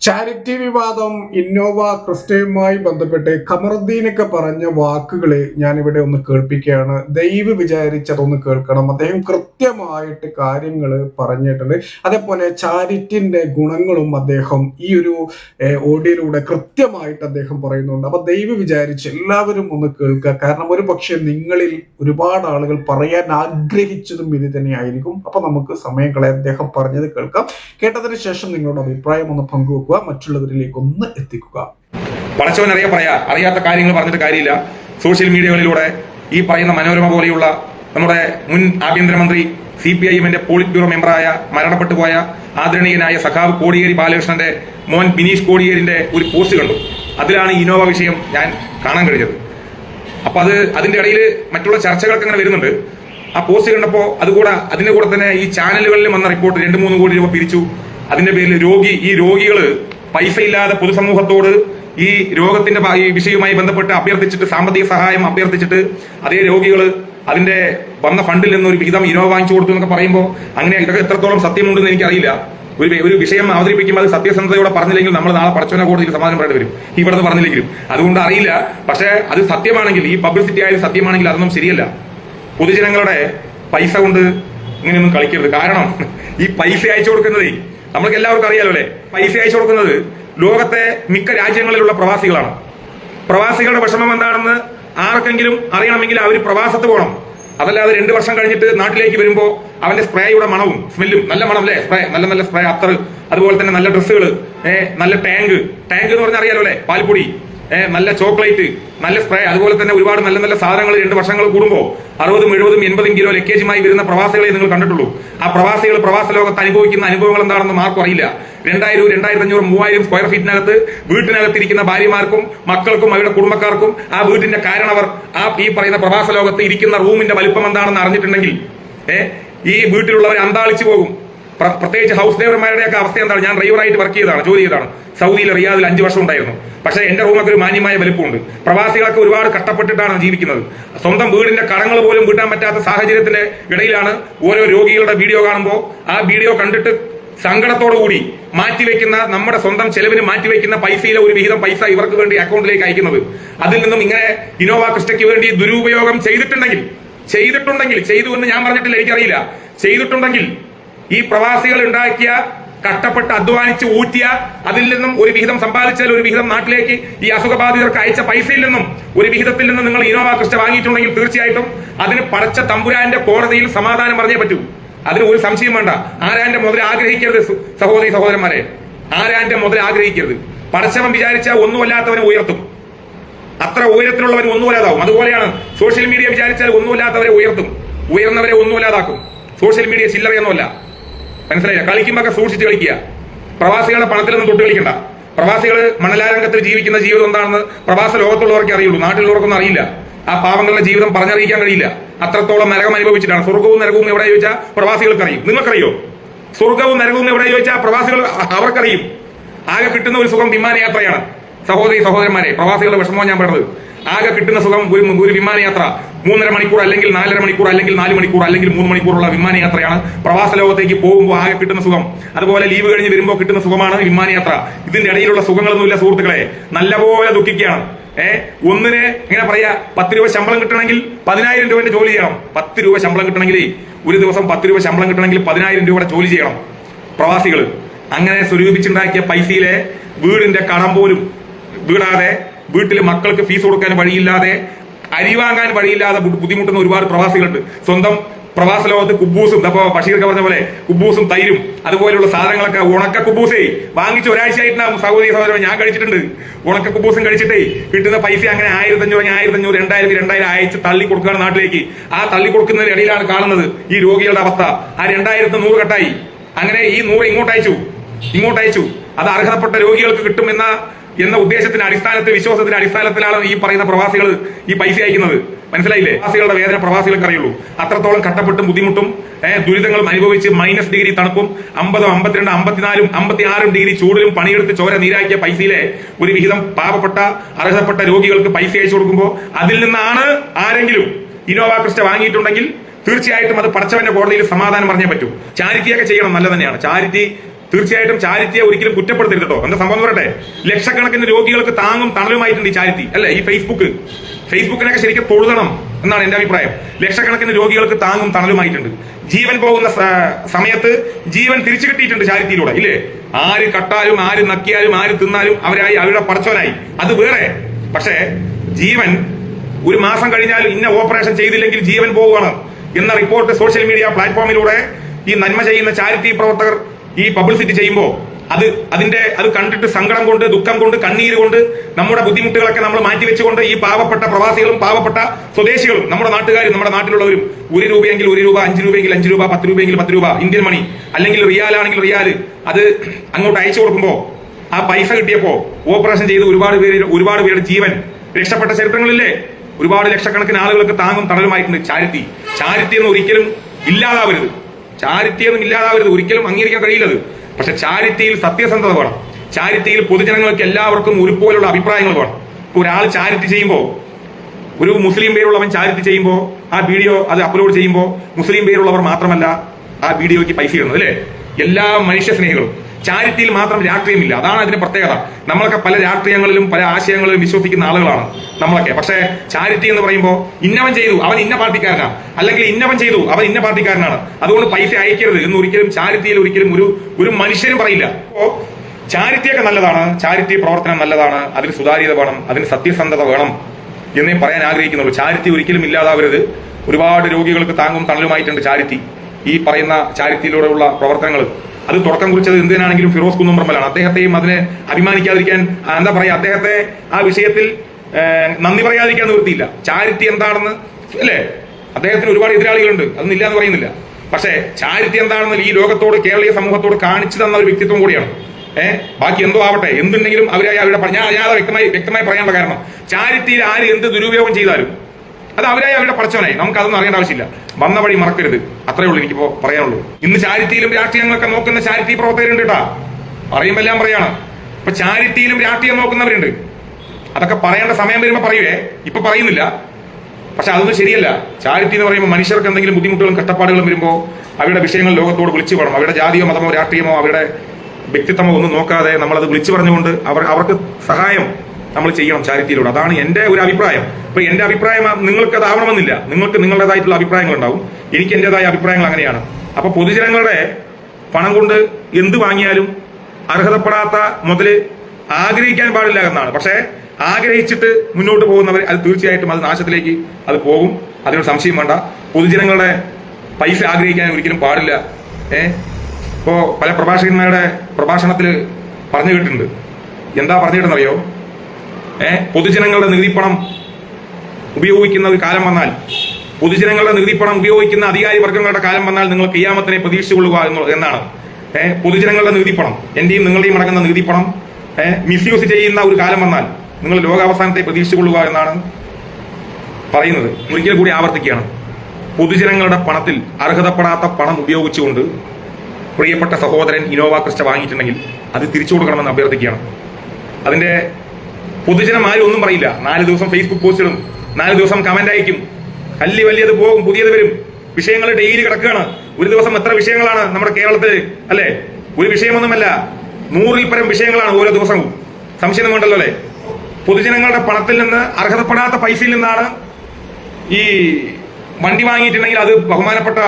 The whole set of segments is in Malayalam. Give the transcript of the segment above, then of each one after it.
ചാരിറ്റി വിവാദം ഇന്നോവ ക്രിസ്റ്റയുമായി ബന്ധപ്പെട്ട് ഖമറുദ്ദീനൊക്കെ പറഞ്ഞ വാക്കുകളെ ഞാനിവിടെ ഒന്ന് കേൾപ്പിക്കുകയാണ്. ദൈവ് വിചാരിച്ചതൊന്ന് കേൾക്കണം. അദ്ദേഹം കൃത്യമായിട്ട് കാര്യങ്ങൾ പറഞ്ഞിട്ടുണ്ട്. അതേപോലെ ചാരിറ്റിന്റെ ഗുണങ്ങളും അദ്ദേഹം ഈ ഒരു ഓഡിയോയിലൂടെ കൃത്യമായിട്ട് അദ്ദേഹം പറയുന്നുണ്ട്. അപ്പൊ ദൈവ് വിചാരിച്ച് എല്ലാവരും ഒന്ന് കേൾക്കുക. കാരണം ഒരു നിങ്ങളിൽ ഒരുപാട് ആളുകൾ പറയാൻ ആഗ്രഹിച്ചതും ഇത് തന്നെയായിരിക്കും. അപ്പൊ നമുക്ക് സമയം കളയാൻ അദ്ദേഹം പറഞ്ഞത് കേൾക്കാം. കേട്ടതിന് ശേഷം നിങ്ങളുടെ അഭിപ്രായം ഒന്ന് പങ്കുവെക്കുക മറ്റുള്ളവരിലേക്ക് ഒന്ന് എത്തിക്കുക. പടച്ചവൻ അറിയാ പറയാ അറിയാത്ത കാര്യങ്ങൾ പറഞ്ഞിട്ട് കാര്യമില്ല. സോഷ്യൽ മീഡിയകളിലൂടെ ഈ പറയുന്ന മനോരമ പോലെയുള്ള നമ്മുടെ മുൻ ആഭ്യന്തരമന്ത്രി സി പി ഐ എമ്മിന്റെ പോളിറ്റ് ബ്യൂറോ മെമ്പറായ മരണപ്പെട്ടു പോയ ആദരണീയനായ സഖാവ് കോടിയേരി ബാലകൃഷ്ണന്റെ മോൻ ബിനീഷ് കോടിയേരിന്റെ ഒരു പോസ്റ്റ് കണ്ടു. അതിലാണ് ഇനോവ വിഷയം ഞാൻ കാണാൻ കഴിഞ്ഞത്. അപ്പൊ അത് അതിന്റെ ഇടയിൽ മറ്റുള്ള ചർച്ചകളൊക്കെ അങ്ങനെ വരുന്നുണ്ട്. ആ പോസ്റ്റ് കണ്ടപ്പോൾ അതുകൂടെ അതിന്റെ കൂടെ തന്നെ ഈ ചാനലുകളിൽ വന്ന റിപ്പോർട്ട് രണ്ട് മൂന്ന് കോടി രൂപ പിരിച്ചു. അതിന്റെ പേരിൽ രോഗി ഈ രോഗികൾ പൈസ ഇല്ലാതെ പൊതുസമൂഹത്തോട് ഈ രോഗത്തിന്റെ ഈ വിഷയവുമായി ബന്ധപ്പെട്ട് അഭ്യർത്ഥിച്ചിട്ട് സാമ്പത്തിക സഹായം അഭ്യർത്ഥിച്ചിട്ട് അതേ രോഗികൾ അതിന്റെ വന്ന ഫണ്ടിൽ നിന്ന് ഒരു വിഹിതം ഇരവ വാങ്ങിച്ചു കൊടുത്തു എന്നൊക്കെ പറയുമ്പോൾ അങ്ങനെ ഇതൊക്കെ എത്രത്തോളം സത്യമുണ്ടെന്ന് എനിക്കറിയില്ല. ഒരു ഒരു വിഷയം അവതരിപ്പിക്കുമ്പോൾ അത് സത്യസന്ധതയോടെ പറഞ്ഞില്ലെങ്കിൽ നമ്മൾ നാളെ പടച്ചവനെ കോടതിയിൽ സമാധാനം പറയേണ്ടി വരും. ഇവിടുന്ന് പറഞ്ഞില്ലെങ്കിലും. അതുകൊണ്ട് അറിയില്ല. പക്ഷേ അത് സത്യമാണെങ്കിൽ ഈ പബ്ലിസിറ്റി ആയാലും സത്യമാണെങ്കിൽ അതൊന്നും ശരിയല്ല. പൊതുജനങ്ങളുടെ പൈസ കൊണ്ട് ഇങ്ങനെയൊന്നും കളിക്കരുത്. കാരണം ഈ പൈസ അയച്ചു കൊടുക്കുന്നതേ നമ്മൾക്ക് എല്ലാവർക്കും അറിയാലോ അല്ലെ? പൈസ അയച്ചു കൊടുക്കുന്നത് ലോകത്തെ മിക്ക രാജ്യങ്ങളിലുള്ള പ്രവാസികളാണ്. പ്രവാസികളുടെ വിഷമം എന്താണെന്ന് ആർക്കെങ്കിലും അറിയണമെങ്കിൽ അവർ പ്രവാസത്ത് പോകണം. അതല്ലാതെ രണ്ട് വർഷം കഴിഞ്ഞിട്ട് നാട്ടിലേക്ക് വരുമ്പോൾ അവന്റെ സ്പ്രേയുടെ മണവും സ്മെല്ലും നല്ല മണം അല്ലേ? സ്പ്രേ നല്ല നല്ല സ്പ്രേ അത്തർ അതുപോലെ തന്നെ നല്ല ഡ്രസ്സുകൾ നല്ല ടാങ്ക്. ടാങ്ക് എന്ന് പറഞ്ഞാൽ അറിയാലോ അല്ലേ? പാൽപ്പൊടി. നല്ല ചോക്ലേറ്റ് നല്ല സ്പ്രേ അതുപോലെ തന്നെ ഒരുപാട് നല്ല നല്ല സാധനങ്ങൾ രണ്ട് വർഷങ്ങൾ കൂടുമ്പോൾ അറുപതും എഴുപതും എൺപതും കിലോ ലക്കേജുമായി വരുന്ന പ്രവാസികളെ നിങ്ങൾ കണ്ടിട്ടുള്ളൂ. ആ പ്രവാസികൾ പ്രവാസ ലോകത്ത് അനുഭവിക്കുന്ന അനുഭവങ്ങൾ എന്താണെന്ന് മാർക്കും അറിയില്ല. രണ്ടായിരം രണ്ടായിരത്തി അഞ്ഞൂറ് മൂവായിരം സ്ക്വയർ ഫീറ്റിനകത്ത് വീട്ടിനകത്തിരിക്കുന്ന ഭാര്യമാർക്കും മക്കൾക്കും അവരുടെ കുടുംബക്കാർക്കും ആ വീട്ടിന്റെ കാരണവർ ആ ഈ പറയുന്ന പ്രവാസ ലോകത്ത് ഇരിക്കുന്ന റൂമിന്റെ വലിപ്പം എന്താണെന്ന് അറിഞ്ഞിട്ടുണ്ടെങ്കിൽ ഏ ഈ വീട്ടിലുള്ളവർ അന്താളിച്ചു പോകും. പ്രത്യേകിച്ച് ഹൗസ് ഡ്രൈവർമാരുടെയൊക്കെ അവസ്ഥ എന്താണ്? ഞാൻ ഡ്രൈവറായിട്ട് വർക്ക് ചെയ്തതാണ് ജോലി ചെയ്താണ് സൗദിയിൽ റിയാദിൽ അഞ്ച് വർഷം ഉണ്ടായിരുന്നു. പക്ഷേ എന്റെ റൂമൊക്കെ ഒരു മാന്യമായ വലിപ്പമുണ്ട്. പ്രവാസികൾക്ക് ഒരുപാട് കഷ്ടപ്പെട്ടിട്ടാണ് ജീവിക്കുന്നത്. സ്വന്തം വീടിന്റെ കടങ്ങൾ പോലും വീട്ടാൻ പറ്റാത്ത സാഹചര്യത്തിന്റെ ഇടയിലാണ് ഓരോ രോഗികളുടെ വീഡിയോ കാണുമ്പോൾ ആ വീഡിയോ കണ്ടിട്ട് സങ്കടത്തോടുകൂടി മാറ്റിവെക്കുന്ന നമ്മുടെ സ്വന്തം ചെലവിന് മാറ്റിവെക്കുന്ന പൈസയിലെ ഒരു വിഹിതം പൈസ ഇവർക്ക് വേണ്ടി അക്കൗണ്ടിലേക്ക് അയക്കുന്നത്. അതിൽ നിന്നും ഇങ്ങനെ ഇനോവ ക്രിസ്റ്റയ്ക്ക് വേണ്ടി ദുരുപയോഗം ചെയ്തിട്ടുണ്ടെങ്കിൽ ചെയ്തിട്ടുണ്ടെങ്കിൽ ചെയ്തു എന്ന് ഞാൻ പറഞ്ഞിട്ടില്ല എനിക്കറിയില്ല. ചെയ്തിട്ടുണ്ടെങ്കിൽ ഈ പ്രവാസികൾ ഉണ്ടാക്കിയ കഷ്ടപ്പെട്ട് അധ്വാനിച്ച് ഊറ്റിയ അതിൽ നിന്നും ഒരു വിഹിതം സമ്പാദിച്ചാൽ ഒരു വിഹിതം നാട്ടിലേക്ക് ഈ അസുഖബാധിതർക്ക് അയച്ച പൈസയിൽ നിന്നും ഒരു വിഹിതത്തിൽ നിന്നും നിങ്ങൾ ഇനോവ ക്രിസ്റ്റ വാങ്ങിയിട്ടുണ്ടെങ്കിൽ തീർച്ചയായിട്ടും അതിന് പടച്ച തമ്പുരാന്റെ കോടതിയിൽ സമാധാനം പറഞ്ഞേ പറ്റൂ. അതിന് ഒരു സംശയം വേണ്ട. ആരാന്റെ മുതൽ ആഗ്രഹിക്കരുത് സഹോദരി സഹോദരന്മാരെ? ആരാന്റെ മുതൽ ആഗ്രഹിക്കരുത്? പടച്ചവൻ വിചാരിച്ച ഒന്നുമല്ലാത്തവനെ ഉയർത്തും. അത്ര ഉയരത്തിലുള്ളവർ ഒന്നുമല്ലാതാവും. അതുപോലെയാണ് സോഷ്യൽ മീഡിയ വിചാരിച്ചാൽ ഒന്നുമില്ലാത്തവരെ ഉയർത്തും. ഉയർന്നവരെ ഒന്നുമില്ലാതാക്കും. സോഷ്യൽ മീഡിയ ചില്ലറയൊന്നുമല്ല. മനസ്സിലായില്ല? കളിക്കുമ്പോൾ സൂക്ഷിച്ച് കളിക്കുക. പ്രവാസികളുടെ പണത്തിലൊന്നും തൊട്ട് കളിക്കണ്ട. പ്രവാസികൾ മണലാരംഗത്തിൽ ജീവിക്കുന്ന ജീവിതം എന്താണെന്ന് പ്രവാസ ലോകത്തുള്ളവർക്ക് അറിയുള്ളൂ. നാട്ടിലുള്ളവർക്കൊന്നും അറിയില്ല. ആ പാവങ്ങളുടെ ജീവിതം പറഞ്ഞറിയിക്കാൻ കഴിയില്ല. അത്രത്തോളം നരകം അനുഭവിച്ചിട്ടാണ്. സ്വർഗവും നരകവും എവിടെ ചോദിച്ചാൽ പ്രവാസികൾക്ക് അറിയും നിങ്ങൾക്കറിയോ? സ്വർഗവും നരകവും എവിടെ ചോദിച്ചാൽ പ്രവാസികൾ അവർക്കറിയും. ആകെ കിട്ടുന്ന ഒരു സുഖം വിമാനയാത്രയാണ് സഹോദരി സഹോദരന്മാരെ പ്രവാസികളുടെ വിഷമം ഞാൻ പറഞ്ഞത് ആകെ കിട്ടുന്ന സുഖം ഒരു ഒരു വിമാനയാത്ര. മൂന്നര മണിക്കൂർ അല്ലെങ്കിൽ നാലര മണിക്കൂർ അല്ലെങ്കിൽ നാല് മണിക്കൂർ അല്ലെങ്കിൽ മൂന്ന് മണിക്കൂറുള്ള വിമാനയാത്രയാണ്. പ്രവാസ ലോകത്തേക്ക് പോകുമ്പോൾ ആകെ കിട്ടുന്ന സുഖം. അതുപോലെ ലീവ് കഴിഞ്ഞ് വരുമ്പോൾ കിട്ടുന്ന സുഖമാണ് വിമാനയാത്ര. ഇതിന്റെ ഇടയിലുള്ള സുഖങ്ങളൊന്നുമില്ല സുഹൃത്തുക്കളെ. നല്ലപോലെ ദുഃഖിക്കുകയാണ്. ഏ ഒന്നിന് ഇങ്ങനെ പറയാ പത്ത് രൂപ ശമ്പളം കിട്ടണമെങ്കിൽ പതിനായിരം രൂപന്റെ ജോലി ചെയ്യണം. പത്ത് രൂപ ശമ്പളം കിട്ടണമെങ്കിൽ ഒരു ദിവസം പത്ത് രൂപ ശമ്പളം കിട്ടണമെങ്കിൽ പതിനായിരം രൂപയുടെ ജോലി ചെയ്യണം. പ്രവാസികൾ അങ്ങനെ സ്വരൂപിച്ചുണ്ടാക്കിയ പൈസയിലെ വീടിന്റെ കടം പോലും വീടാതെ വീട്ടിൽ മക്കൾക്ക് ഫീസ് കൊടുക്കാൻ വഴിയില്ലാതെ അരി വാങ്ങാൻ വഴിയില്ലാതെ ബുദ്ധിമുട്ടുന്ന ഒരുപാട് പ്രവാസികളുണ്ട്. സ്വന്തം പ്രവാസ ലോകത്ത് കുബൂസും അപ്പൊ ബഷീർക്ക് പറഞ്ഞ പോലെ കുബൂസും തൈരും അതുപോലെയുള്ള സാധനങ്ങളൊക്കെ ഉണക്ക കുബൂസേ വാങ്ങിച്ച് ഒരാഴ്ചയായിട്ടുണ്ടാവും സൗദി സഹോദരൻ ഞാൻ കഴിച്ചിട്ടുണ്ട്. ഉണക്ക കുബൂസും കഴിച്ചിട്ടേ കിട്ടുന്ന പൈസ അങ്ങനെ ആയിരത്തി അഞ്ഞൂറ് ആയിരത്തി അഞ്ഞൂറ് രണ്ടായിരത്തി രണ്ടായിരം അയച്ച് തള്ളി കൊടുക്കുകയാണ് നാട്ടിലേക്ക്. ആ തള്ളി കൊടുക്കുന്നതിന് ഇടയിലാണ് കാണുന്നത് ഈ രോഗികളുടെ അവസ്ഥ. ആ രണ്ടായിരത്തി നൂറ് കെട്ടായി. അങ്ങനെ ഈ നൂറ് ഇങ്ങോട്ട് അയച്ചു ഇങ്ങോട്ട് അയച്ചു അത് അർഹതപ്പെട്ട രോഗികൾക്ക് കിട്ടും എന്ന ഉദ്ദേശത്തിന്റെ അടിസ്ഥാനത്തിൽ വിശ്വാസത്തിന്റെ അടിസ്ഥാനത്തിലാണ് ഈ പറയുന്ന പ്രവാസികൾ ഈ പൈസ അയക്കുന്നത്. മനസ്സിലായില്ലേ? പ്രവാസികളുടെ വേദന പ്രവാസികൾക്ക് അറിയുള്ളൂ അത്രത്തോളം കട്ടപ്പെട്ടും ബുദ്ധിമുട്ടും ദുരിതങ്ങളും അനുഭവിച്ച് മൈനസ് ഡിഗ്രി തണുപ്പും അമ്പതോ അമ്പത്തിരണ്ട് അമ്പത്തിനാലും അമ്പത്തിയാറും ഡിഗ്രി ചൂടിലും പണിയെടുത്ത് ചോര നീരാക്കിയ പൈസയിലെ ഒരു വിഹിതം പാവപ്പെട്ട അർഹതപ്പെട്ട രോഗികൾക്ക് പൈസ അയച്ചു കൊടുക്കുമ്പോൾ അതിൽ നിന്നാണ് ആരെങ്കിലും ഇനോവ ക്രിസ്റ്റ വാങ്ങിയിട്ടുണ്ടെങ്കിൽ തീർച്ചയായിട്ടും അത് പടച്ചവന്റെ കോടതിയിൽ സമാധാനം പറഞ്ഞേ പറ്റൂ. ചാരിറ്റിയൊക്കെ ചെയ്യണം നല്ല തന്നെയാണ്. ചാരിറ്റി തീർച്ചയായിട്ടും ചാരിറ്റിയെ ഒരിക്കലും കുറ്റപ്പെടുത്തരുത് കേട്ടോ എന്താ സംഭവം പറയട്ടെ? ലക്ഷക്കണക്കിന് രോഗികൾക്ക് താങ്ങും തണലുമായിട്ടുണ്ട് ഈ ചാരിറ്റി. അല്ലെ? ഈ ഫേസ്ബുക്ക് ഫേസ്ബുക്കിനൊക്കെ ശരിക്കും തൊഴുതണം എന്നാണ് എന്റെ അഭിപ്രായം. ലക്ഷക്കണക്കിന് രോഗികൾക്ക് താങ്ങും തണലുമായിട്ടുണ്ട്. ജീവൻ പോകുന്ന സമയത്ത് ജീവൻ തിരിച്ചു കിട്ടിയിട്ടുണ്ട് ചാരിറ്റിയിലൂടെ ഇല്ലേ? ആര് കട്ടാലും ആര് നക്കിയാലും ആര് തിന്നാലും അവരായി അവരുടെ പടച്ചവനായി. അത് വേറെ. പക്ഷേ ജീവൻ ഒരു മാസം കഴിഞ്ഞാൽ ഇന്ന ഓപ്പറേഷൻ ചെയ്തില്ലെങ്കിൽ ജീവൻ പോവുകയാണ്. എന്ന റിപ്പോർട്ട് സോഷ്യൽ മീഡിയ പ്ലാറ്റ്ഫോമിലൂടെ ഈ നന്മ ചെയ്യുന്ന ചാരിറ്റി പ്രവർത്തകർ ഈ പബ്ലിസിറ്റി ചെയ്യുമ്പോൾ അത് അതിന്റെ അത് കണ്ടിട്ട് സങ്കടം കൊണ്ട് ദുഃഖം കൊണ്ട് കണ്ണീര് കൊണ്ട് നമ്മുടെ ബുദ്ധിമുട്ടുകളൊക്കെ നമ്മൾ മാറ്റിവെച്ചുകൊണ്ട് ഈ പാവപ്പെട്ട പ്രവാസികളും പാവപ്പെട്ട സ്വദേശികളും നമ്മുടെ നാട്ടുകാരും നമ്മുടെ നാട്ടിലുള്ളവരും ഒരു രൂപയെങ്കിൽ ഒരു രൂപ അഞ്ച് രൂപയെങ്കിൽ അഞ്ച് രൂപ പത്ത് രൂപയെങ്കിൽ പത്ത് രൂപ ഇന്ത്യൻ മണി അല്ലെങ്കിൽ റിയാൽ ആണെങ്കിൽ റിയാൽ അത് അങ്ങോട്ട് അയച്ചു കൊടുക്കുമ്പോൾ ആ പൈസ കിട്ടിയപ്പോ ഓപ്പറേഷൻ ചെയ്ത് ഒരുപാട് പേര് ഒരുപാട് പേരുടെ ജീവൻ രക്ഷപ്പെട്ട ചരിത്രങ്ങളില്ലേ? ഒരുപാട് ലക്ഷക്കണക്കിന് ആളുകൾക്ക് താങ്ങും തണലുമായിട്ടുണ്ട്. ചാരിറ്റി. ചാരിറ്റി എന്ന് ഒരിക്കലും ഇല്ലാതാവരുത്. ഒന്നും ഇല്ലാതാവരുത് ഒരിക്കലും അംഗീകരിക്കാൻ കഴിയില്ലത്. പക്ഷെ ചാരിറ്റിയിൽ സത്യസന്ധത വേണം. ചാരിറ്റിയിൽ പൊതുജനങ്ങൾക്ക് എല്ലാവർക്കും ഒരുപോലുള്ള അഭിപ്രായങ്ങൾ വേണം. ഇപ്പൊ ഒരാൾ ചാരിറ്റി ചെയ്യുമ്പോൾ ഒരു മുസ്ലിം പേരുള്ളവൻ ചാരിറ്റി ചെയ്യുമ്പോൾ ആ വീഡിയോ അത് അപ്ലോഡ് ചെയ്യുമ്പോൾ മുസ്ലിം പേരുള്ളവർ മാത്രമല്ല ആ വീഡിയോയ്ക്ക് പൈസ ഇടുന്നത് അല്ലേ? എല്ലാ മനുഷ്യ സ്നേഹികളും. ചാരിറ്റിയിൽ മാത്രം രാഷ്ട്രീയമില്ല. അതാണ് അതിന്റെ പ്രത്യേകത. നമ്മളൊക്കെ പല രാഷ്ട്രീയങ്ങളിലും പല ആശയങ്ങളിലും വിശ്വസിക്കുന്ന ആളുകളാണ് നമ്മളൊക്കെ. പക്ഷേ ചാരിറ്റി എന്ന് പറയുമ്പോൾ ഇന്നവൻ ചെയ്തു അവൻ ഇന്ന പാർട്ടിക്കാരനാണ് അല്ലെങ്കിൽ ഇന്നവൻ ചെയ്തു അവൻ ഇന്ന പാർട്ടിക്കാരനാണ്. അതുകൊണ്ട് പൈസ അയക്കരുത് എന്ന് ഒരിക്കലും ചാരിറ്റിയിൽ ഒരിക്കലും ഒരു ഒരു മനുഷ്യനും പറയില്ല. അപ്പോ ചാരിറ്റിയൊക്കെ നല്ലതാണ്. ചാരിറ്റി പ്രവർത്തനം നല്ലതാണ്. അതിന് സുതാര്യത വേണം. അതിന് സത്യസന്ധത വേണം എന്നേ പറയാൻ ആഗ്രഹിക്കുന്നുള്ളൂ. ചാരിറ്റി ഒരിക്കലും ഇല്ലാതാവരുത്. ഒരുപാട് രോഗികൾക്ക് താങ്ങും തണലുമായിട്ടുണ്ട് ചാരിറ്റി. ഈ പറയുന്ന ചാരിറ്റിയിലൂടെയുള്ള പ്രവർത്തനങ്ങൾ അത് തുടക്കം കുറിച്ചത് എന്തിനാണെങ്കിലും ഫിറോസ് കുന്നുംപറമ്പലാണ് അദ്ദേഹത്തെയും അതിനെ അഭിമാനിക്കാതിരിക്കാൻ എന്താ പറയാ അദ്ദേഹത്തെ ആ വിഷയത്തിൽ നന്ദി പറയാതിരിക്കാൻ നിവൃത്തിയില്ല ചാരിറ്റി എന്താണെന്ന് അല്ലേ? അദ്ദേഹത്തിന് ഒരുപാട് എതിരാളികളുണ്ട്. അതൊന്നില്ല എന്ന് പറയുന്നില്ല. പക്ഷേ ചാരിറ്റി എന്താണെന്ന് ഈ ലോകത്തോട് കേരളീയ സമൂഹത്തോട് കാണിച്ചു തന്ന ഒരു വ്യക്തിത്വം കൂടിയാണ്. ഏഹ് ബാക്കി എന്തോ ആവട്ടെ. എന്തുണ്ടെങ്കിലും അവരെ അവരുടെ ഞാൻ ഞാൻ വ്യക്തമായി വ്യക്തമായി പറയാനുള്ള കാരണം ചാരിറ്റിയിൽ ആര് എന്ത് ദുരുപയോഗം ചെയ്താലും അത് അവരായി അവരുടെ പടച്ചവനായി. നമുക്ക് അതൊന്നും അറിയേണ്ട ആവശ്യമില്ല. വന്ന വഴി മറക്കരുത്. അത്രേ ഉള്ളൂ എനിക്കിപ്പോ പറയാനുള്ളൂ. ഇന്ന് ചാരിറ്റിയിലും രാഷ്ട്രീയങ്ങളൊക്കെ നോക്കുന്ന ചാരിറ്റി പ്രവർത്തകരുണ്ട് കേട്ടാ പറയുമ്പോൾ എല്ലാം പറയാണ്. ഇപ്പൊ ചാരിറ്റിയിലും രാഷ്ട്രീയം നോക്കുന്നവരുണ്ട്. അതൊക്കെ പറയേണ്ട സമയം വരുമ്പോ പറയുവേ ഇപ്പൊ പറയുന്നില്ല. പക്ഷെ അതൊന്നും ശരിയല്ല. ചാരിറ്റി എന്ന് പറയുമ്പോൾ മനുഷ്യർക്ക് എന്തെങ്കിലും ബുദ്ധിമുട്ടുകളും കഷ്ടപ്പാടുകളും വരുമ്പോൾ അവരുടെ വിഷയങ്ങൾ ലോകത്തോട് വിളിച്ചു പറയണം. അവരുടെ ജാതിയോ മതമോ രാഷ്ട്രീയമോ അവരുടെ വ്യക്തിത്വമോ ഒന്നും നോക്കാതെ നമ്മളത് വിളിച്ചു പറഞ്ഞുകൊണ്ട് അവർ അവർക്ക് സഹായം നമ്മൾ ചെയ്യണം ചാരിറ്റിയിലൂടെ. അതാണ് എന്റെ ഒരു അഭിപ്രായം. ഇപ്പൊ എന്റെ അഭിപ്രായം നിങ്ങൾക്ക് അതാവണമെന്നില്ല നിങ്ങൾക്ക് നിങ്ങളുടേതായിട്ടുള്ള അഭിപ്രായങ്ങൾ ഉണ്ടാവും എനിക്ക് എന്റേതായ അഭിപ്രായങ്ങൾ അങ്ങനെയാണ്. അപ്പൊ പൊതുജനങ്ങളുടെ പണം കൊണ്ട് എന്ത് വാങ്ങിയാലും അർഹതപ്പെടാത്ത മുതൽ ആഗ്രഹിക്കാൻ പാടില്ല എന്നാണ്. പക്ഷേ ആഗ്രഹിച്ചിട്ട് മുന്നോട്ട് പോകുന്നവർ അത് തീർച്ചയായിട്ടും അത് നാശത്തിലേക്ക് അത് പോകും. അതിനൊരു സംശയം വേണ്ട. പൊതുജനങ്ങളുടെ പൈസ ആഗ്രഹിക്കാൻ ഒരിക്കലും പാടില്ല. ഏ? ഇപ്പോ പല പ്രഭാഷകന്മാരുടെ പ്രഭാഷണത്തിൽ പറഞ്ഞു കേട്ടിട്ടുണ്ട്. എന്താ പറഞ്ഞിട്ടെന്നറിയോ ഏ? പൊതുജനങ്ങളുടെ നികുതിപ്പണം ഉപയോഗിക്കുന്ന ഒരു കാലം വന്നാൽ പൊതുജനങ്ങളുടെ നികുതിപ്പണം ഉപയോഗിക്കുന്ന അധികാരി വർഗങ്ങളുടെ കാലം വന്നാൽ നിങ്ങൾ കയ്യാമത്തിനെ പ്രതീക്ഷിച്ചുകൊള്ളുക എന്ന് എന്നാണ്. പൊതുജനങ്ങളുടെ നികുതിപ്പണം എന്റെയും നിങ്ങളുടെയും അടങ്ങുന്ന നികുതിപ്പണം ഏഹ് മിസ്യൂസ് ചെയ്യുന്ന ഒരു കാലം വന്നാൽ നിങ്ങൾ ലോകാവസാനത്തെ പ്രതീക്ഷിച്ചുകൊള്ളുക എന്നാണ് പറയുന്നത്. ഒരിക്കൽ കൂടി ആവർത്തിക്കുകയാണ്. പൊതുജനങ്ങളുടെ പണത്തിൽ അർഹതപ്പെടാത്ത പണം ഉപയോഗിച്ചുകൊണ്ട് പ്രിയപ്പെട്ട സഹോദരൻ ഇനോവ ക്രിസ്റ്റ വാങ്ങിയിട്ടുണ്ടെങ്കിൽ അത് തിരിച്ചു കൊടുക്കണമെന്ന് അഭ്യർത്ഥിക്കുകയാണ്. അതിന്റെ പൊതുജനം ആരും ഒന്നും പറയില്ല. നാല് ദിവസം ഫേസ്ബുക്ക് പോസ്റ്റ് ഇടും. നാല് ദിവസം കമന്റ് അയക്കും. കല്ലി വലിയത് പോകും പുതിയത് വരും. വിഷയങ്ങൾ ഡെയിലി കിടക്കുകയാണ്. ഒരു ദിവസം എത്ര വിഷയങ്ങളാണ് നമ്മുടെ കേരളത്തിൽ അല്ലെ? ഒരു വിഷയമൊന്നുമല്ല. നൂറിൽ പരം വിഷയങ്ങളാണ് ഓരോ ദിവസവും. സംശയം വേണ്ടല്ലോ അല്ലെ? പൊതുജനങ്ങളുടെ പണത്തിൽ നിന്ന് അർഹതപ്പെടാത്ത പൈസയിൽ നിന്നാണ് ഈ വണ്ടി വാങ്ങിയിട്ടുണ്ടെങ്കിൽ അത് ബഹുമാനപ്പെട്ട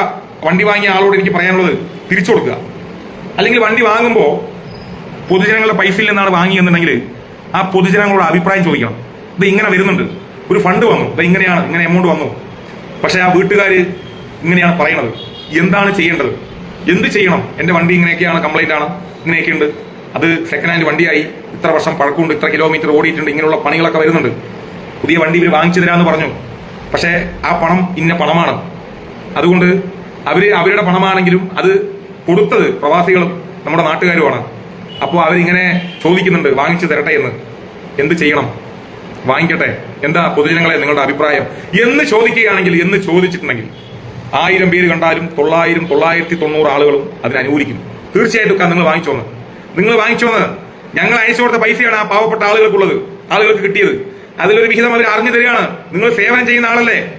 വണ്ടി വാങ്ങിയ ആളോട് എനിക്ക് പറയാനുള്ളത് തിരിച്ചു കൊടുക്കുക. അല്ലെങ്കിൽ വണ്ടി വാങ്ങുമ്പോൾ പൊതുജനങ്ങളുടെ പൈസയിൽ നിന്നാണ് വാങ്ങിയെന്നുണ്ടെങ്കിൽ ആ പൊതുജനങ്ങളോട് അഭിപ്രായം ചോദിക്കണം. ഇത് ഇങ്ങനെ വരുന്നുണ്ട്. ഒരു ഫണ്ട് വന്നു. അപ്പൊ ഇങ്ങനെയാണ് ഇങ്ങനെ എമൗണ്ട് വന്നു. പക്ഷെ ആ വീട്ടുകാർ ഇങ്ങനെയാണ് പറയണത്. എന്താണ് ചെയ്യേണ്ടത്? എന്ത് ചെയ്യണം? എന്റെ വണ്ടി ഇങ്ങനെയൊക്കെയാണ് കംപ്ലൈന്റ് ആണ്. ഇങ്ങനെയൊക്കെ ഉണ്ട്. അത് സെക്കൻഡ് ഹാൻഡ് വണ്ടിയായി. ഇത്ര വർഷം പഴക്കമുണ്ട് ഇത്ര കിലോമീറ്റർ ഓടിയിട്ടുണ്ട് ഇങ്ങനെയുള്ള പണികളൊക്കെ വരുന്നുണ്ട്. പുതിയ വണ്ടി ഇവർ വാങ്ങിച്ചു തരാമെന്ന് പറഞ്ഞു. പക്ഷേ ആ പണം ഇന്ന പണമാണ്. അതുകൊണ്ട് അവർ അവരുടെ പണമാണെങ്കിലും അത് കൊടുത്തത് പ്രവാസികളും നമ്മുടെ നാട്ടുകാരുമാണ്. അപ്പോൾ അവരിങ്ങനെ ചോദിക്കുന്നുണ്ട് വാങ്ങിച്ചു തരട്ടെ എന്ന്. എന്ത് ചെയ്യണം? വാങ്ങിക്കട്ടെ. എന്താ പൊതുജനങ്ങളെ നിങ്ങളുടെ അഭിപ്രായം? എന്ന് ചോദിക്കുകയാണെങ്കിൽ എന്ന് ചോദിച്ചിട്ടുണ്ടെങ്കിൽ ആയിരം പേര് കണ്ടാലും തൊള്ളായിരം തൊള്ളായിരത്തി തൊണ്ണൂറ് ആളുകളും അതിനെ അനുകൂലിക്കും. തീർച്ചയായിട്ടും നിങ്ങൾ വാങ്ങിച്ചോന്ന്. നിങ്ങൾ വാങ്ങിച്ചോന്ന്. ഞങ്ങൾ അയച്ചു കൊടുത്ത പൈസയാണ് ആ പാവപ്പെട്ട ആളുകൾക്കുള്ളത് ആളുകൾക്ക് കിട്ടിയത്. അതിലൊരു വിഹിതം അവർ അറിഞ്ഞു തരികയാണ്. നിങ്ങൾ സേവനം ചെയ്യുന്ന ആളല്ലേ?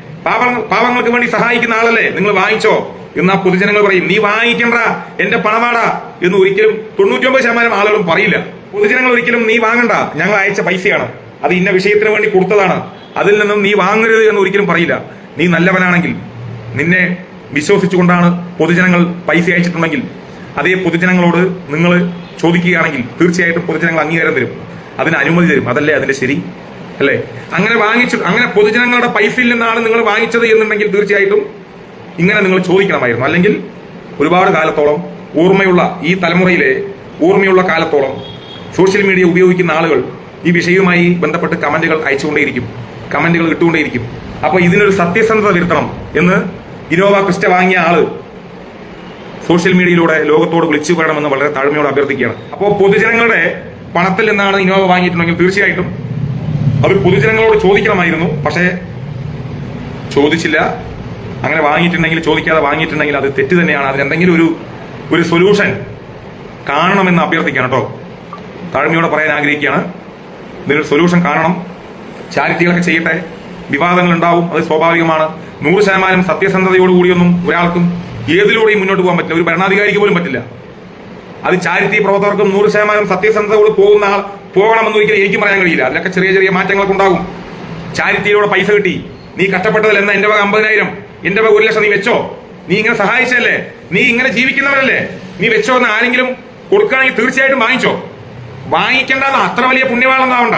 പാവങ്ങൾക്ക് വേണ്ടി സഹായിക്കുന്ന ആളല്ലേ? നിങ്ങൾ വാങ്ങിച്ചോ. എന്ന് പൊതുജനങ്ങൾ പറയും നീ വാങ്ങിക്കണ്ട എന്റെ പണമാടാ. എന്ന് ഒരിക്കലും തൊണ്ണൂറ്റൊമ്പത് ശതമാനം ആളുകളും പറയില്ല. പൊതുജനങ്ങൾ ഒരിക്കലും നീ വാങ്ങണ്ട ഞങ്ങൾ അയച്ച പൈസയാണ്. അത് ഇന്ന വിഷയത്തിന് വേണ്ടി കൊടുത്തതാണ്. അതിൽ നിന്നും നീ വാങ്ങരുത് എന്ന് ഒരിക്കലും പറയില്ല. നീ നല്ലവനാണെങ്കിൽ നിന്നെ വിശ്വസിച്ചുകൊണ്ടാണ് പൊതുജനങ്ങൾ പൈസ അയച്ചിട്ടുണ്ടെങ്കിൽ അതേ പൊതുജനങ്ങളോട് നിങ്ങൾ ചോദിക്കുകയാണെങ്കിൽ തീർച്ചയായിട്ടും പൊതുജനങ്ങൾ അംഗീകാരം തരും. അതിന് അനുമതി തരും. അതല്ലേ അതിന്റെ ശരി? അല്ലേ? അങ്ങനെ വാങ്ങിച്ചു അങ്ങനെ പൊതുജനങ്ങളുടെ പൈസയിൽ നിന്നാണ് നിങ്ങൾ വാങ്ങിച്ചത് എന്നുണ്ടെങ്കിൽ തീർച്ചയായിട്ടും ഇങ്ങനെ നിങ്ങൾ ചോദിക്കണമായിരുന്നു. അല്ലെങ്കിൽ ഒരുപാട് കാലത്തോളം ഓർമ്മയുള്ള ഈ തലമുറയിലെ ഓർമ്മയുള്ള കാലത്തോളം സോഷ്യൽ മീഡിയ ഉപയോഗിക്കുന്ന ആളുകൾ ഈ വിഷയവുമായി ബന്ധപ്പെട്ട് കമന്റുകൾ അയച്ചുകൊണ്ടേയിരിക്കും. കമന്റുകൾ ഇട്ടുകൊണ്ടേയിരിക്കും. അപ്പോൾ ഇതിനൊരു സത്യസന്ധത വരുത്തണം എന്ന് ഇനോവ ക്രിസ്റ്റ വാങ്ങിയ ആൾ സോഷ്യൽ മീഡിയയിലൂടെ ലോകത്തോട് വിളിച്ചു പറയണമെന്ന് വളരെ താഴ്മയോട് അഭ്യർത്ഥിക്കുകയാണ്. അപ്പോൾ പൊതുജനങ്ങളുടെ പണത്തിൽ നിന്നാണ് ഇനോവ വാങ്ങിയിട്ടുണ്ടെങ്കിൽ തീർച്ചയായിട്ടും അത് പൊതുജനങ്ങളോട് ചോദിക്കണമായിരുന്നു. പക്ഷേ ചോദിച്ചില്ല. അങ്ങനെ വാങ്ങിയിട്ടുണ്ടെങ്കിൽ ചോദിക്കാതെ വാങ്ങിയിട്ടുണ്ടെങ്കിൽ അത് തെറ്റ് തന്നെയാണ്. അതിന് എന്തെങ്കിലും ഒരു ഒരു സൊല്യൂഷൻ കാണണമെന്ന് അഭ്യർത്ഥിക്കുകയാണ് കേട്ടോ. താഴ്മയോടെ പറയാൻ ആഗ്രഹിക്കുകയാണ്. ഇതിനൊരു സൊല്യൂഷൻ കാണണം. ചാരിറ്റികളൊക്കെ ചെയ്യട്ടെ. വിവാദങ്ങൾ ഉണ്ടാവും അത് സ്വാഭാവികമാണ്. നൂറ് ശതമാനം സത്യസന്ധതയോടുകൂടിയൊന്നും ഒരാൾക്കും ഏതിലൂടെയും മുന്നോട്ട് പോകാൻ പറ്റില്ല. ഒരു ഭരണാധികാരിക്ക് പോലും പറ്റില്ല. അത് ചാരിറ്റി പ്രവർത്തകർക്കും നൂറ് ശതമാനം സത്യസന്ധതയോട് പോകുന്ന ആൾ പോകണമെന്ന് ഒരിക്കലും എനിക്കും പറയാൻ കഴിയില്ല. അതിലൊക്കെ ചെറിയ ചെറിയ മാറ്റങ്ങളൊക്കെ ഉണ്ടാകും. ചാരിറ്റിയിലൂടെ പൈസ കിട്ടി. നീ കഷ്ടപ്പെട്ടതിൽ എന്നാ എന്റെ വക അമ്പതിനായിരം? എന്റെ വക ഒരു ലക്ഷം നീ വെച്ചോ? നീ ഇങ്ങനെ സഹായിച്ചല്ലേ നീ ഇങ്ങനെ ജീവിക്കുന്നവരല്ലേ? നീ വെച്ചോ എന്ന് ആരെങ്കിലും കൊടുക്കുകയാണെങ്കിൽ തീർച്ചയായിട്ടും വാങ്ങിച്ചോ? വാങ്ങിക്കേണ്ടെന്ന് അത്ര വലിയ പുണ്യവാളെന്നാവണ്ട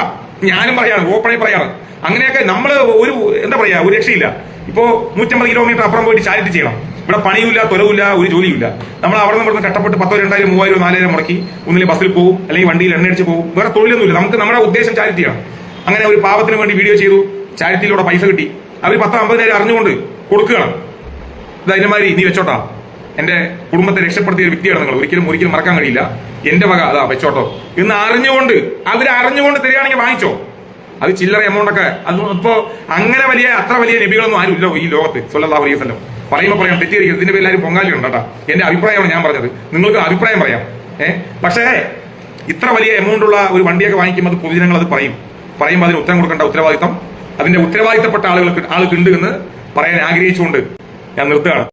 ഞാനും പറയാണ് ഓപ്പണായി പറയാണ്. അങ്ങനെയൊക്കെ നമ്മൾ ഒരു എന്താ പറയാ ഒരു രക്ഷയില്ല. ഇപ്പോ നൂറ്റമ്പത് കിലോമീറ്റർ അപ്പുറം പോയിട്ട് ചാരിറ്റി ചെയ്യണം. ഇവിടെ പണിയില്ല തൊലവില്ല ഒരു ജോലിയില്ല നമ്മൾ അവിടെ നിന്ന് ഇവിടുന്ന് കഷ്ടപ്പെട്ട് പത്തോ രണ്ടായിരം മൂവായിരം നാലായിരം മുടക്കി ഒന്നിലെ ബസ്സിൽ പോകും അല്ലെങ്കിൽ വണ്ടിയിൽ എണ്ണ അടിച്ച് പോകും. വേറെ തൊഴിലൊന്നുമില്ല. നമുക്ക് നമ്മുടെ ഉദ്ദേശം ചാരിറ്റിയാണ് അങ്ങനെ ഒരു പാവത്തിന് വേണ്ടി വീഡിയോ ചെയ്തു. ചാരിറ്റിയിലൂടെ പൈസ കിട്ടി. അവർ പത്തോ അമ്പതിനായിരം അറിഞ്ഞുകൊണ്ട് കൊടുക്കുകയാണ്. ഇത് അതിന്മാതിരി നീ വെച്ചോട്ടാ. എന്റെ കുടുംബത്തെ രക്ഷപ്പെടുത്തിയ ഒരു വ്യക്തിയാണ് നിങ്ങൾ. ഒരിക്കലും ഒരിക്കലും മറക്കാൻ കഴിയില്ല. എന്റെ വക അതാ വെച്ചോട്ടോ എന്ന് അറിഞ്ഞുകൊണ്ട് അവർ അറിഞ്ഞുകൊണ്ട് തരികയാണെങ്കിൽ വാങ്ങിച്ചോ. അത് ചില്ലറ എമൗണ്ട് ഒക്കെ അത് ഇപ്പോ അങ്ങനെ വലിയ അത്ര വലിയ നബികളൊന്നും ആരും ഇല്ല ഈ ലോകത്ത്. സല്ലല്ലാഹു അലൈഹി വസല്ലം. പറയുമ്പോൾ പറയാം തെറ്റിയിരിക്കും ഇതിന്റെ പേരിൽ ആരും പൊങ്കാലിയുണ്ട് കേട്ടാ. എന്റെ അഭിപ്രായമാണ് ഞാൻ പറഞ്ഞത്. നിങ്ങൾക്ക് അഭിപ്രായം പറയാം. ഏഹ് പക്ഷേ ഇത്ര വലിയ എമൗണ്ട് ഉള്ള ഒരു വണ്ടിയൊക്കെ വാങ്ങിക്കുമ്പോൾ അത് പൊതുജനങ്ങൾ അത് പറയും. പറയുമ്പോൾ അതിന് ഉത്തരം കൊടുക്കേണ്ട ഉത്തരവാദിത്തം അതിന്റെ ഉത്തരവാദിത്തപ്പെട്ട ആളുകൾക്ക് ആൾക്കുണ്ട് എന്ന് പറയാൻ ആഗ്രഹിച്ചുകൊണ്ട് ഞാൻ നിർത്തുകയാണ്.